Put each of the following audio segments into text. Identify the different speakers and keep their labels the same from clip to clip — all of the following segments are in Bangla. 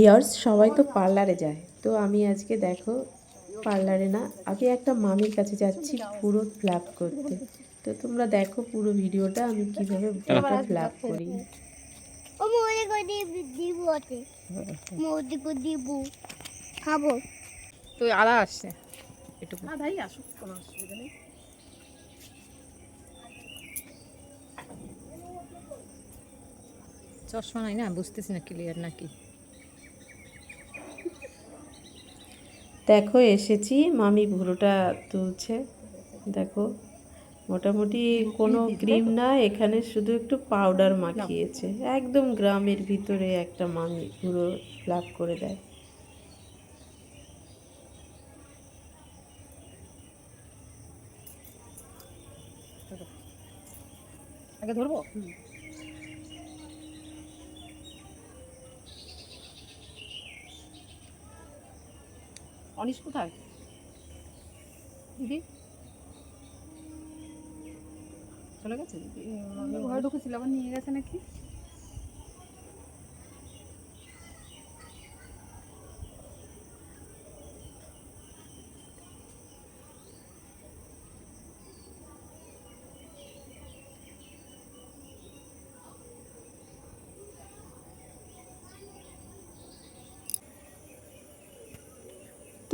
Speaker 1: ইয়ার্স সবাই তো পার্লারে যায়। তো আমি আজকে দেখো পার্লারে না আমি একটা মামির কাছে যাচ্ছি পুরো ফ্ল্যাপ করতে। তো তোমরা দেখো পুরো ভিডিওটা আমি কীভাবে পুরোটা ফ্ল্যাপ করি।
Speaker 2: ও মোরে করে দিব ওতে। মোদি করে দিব। খাব।
Speaker 3: তো আলা আসছে। একটু
Speaker 4: না ভাই আসুক কোনো অসুবিধা নেই।
Speaker 3: চশমা নাই না বুঝতেছি না ক্লিয়ার নাকি।
Speaker 1: দেখো এসেছি। মামি ভুরোটা তুলছে। দেখো মোটামুটি কোনো ক্রিম না এখানে শুধু একটু পাউডার মাখিয়েছে। একদম গ্রামের ভিতরে একটা মামি পুরো লাভ করে দেয়।
Speaker 4: আগে ধরবো? অনিশ কোথায়? দিদি? চলে গেছে? দিদি ঘরে ঢুকেছিল আবার নিয়ে গেছে নাকি?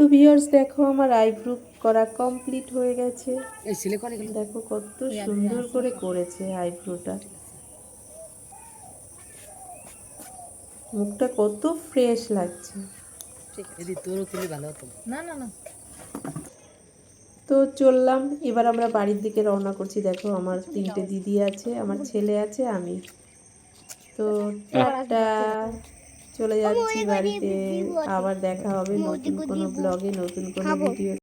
Speaker 1: তো ভিউয়ার্স দেখো আমার আইব্রু করা কমপ্লিট হয়ে গেছে।
Speaker 3: এই ছেলে করে গেল
Speaker 1: দেখো কত সুন্দর করে করেছে আইব্রোটা মুখটা কত ফ্রেশ লাগছে।
Speaker 3: ঠিক আছে। যদি তোরও ভালো হতো। না না না।
Speaker 1: তো চললাম। এবার আমরা বাড়ির দিকে রওনা করছি। দেখো আমার তিনটে দিদি আছে আমার ছেলে আছে আমি। তো টাটা। চলে যাচ্ছি বাড়িতে। আবার দেখা হবে নতুন কোনো ব্লগে নতুন কোনো ভিডিও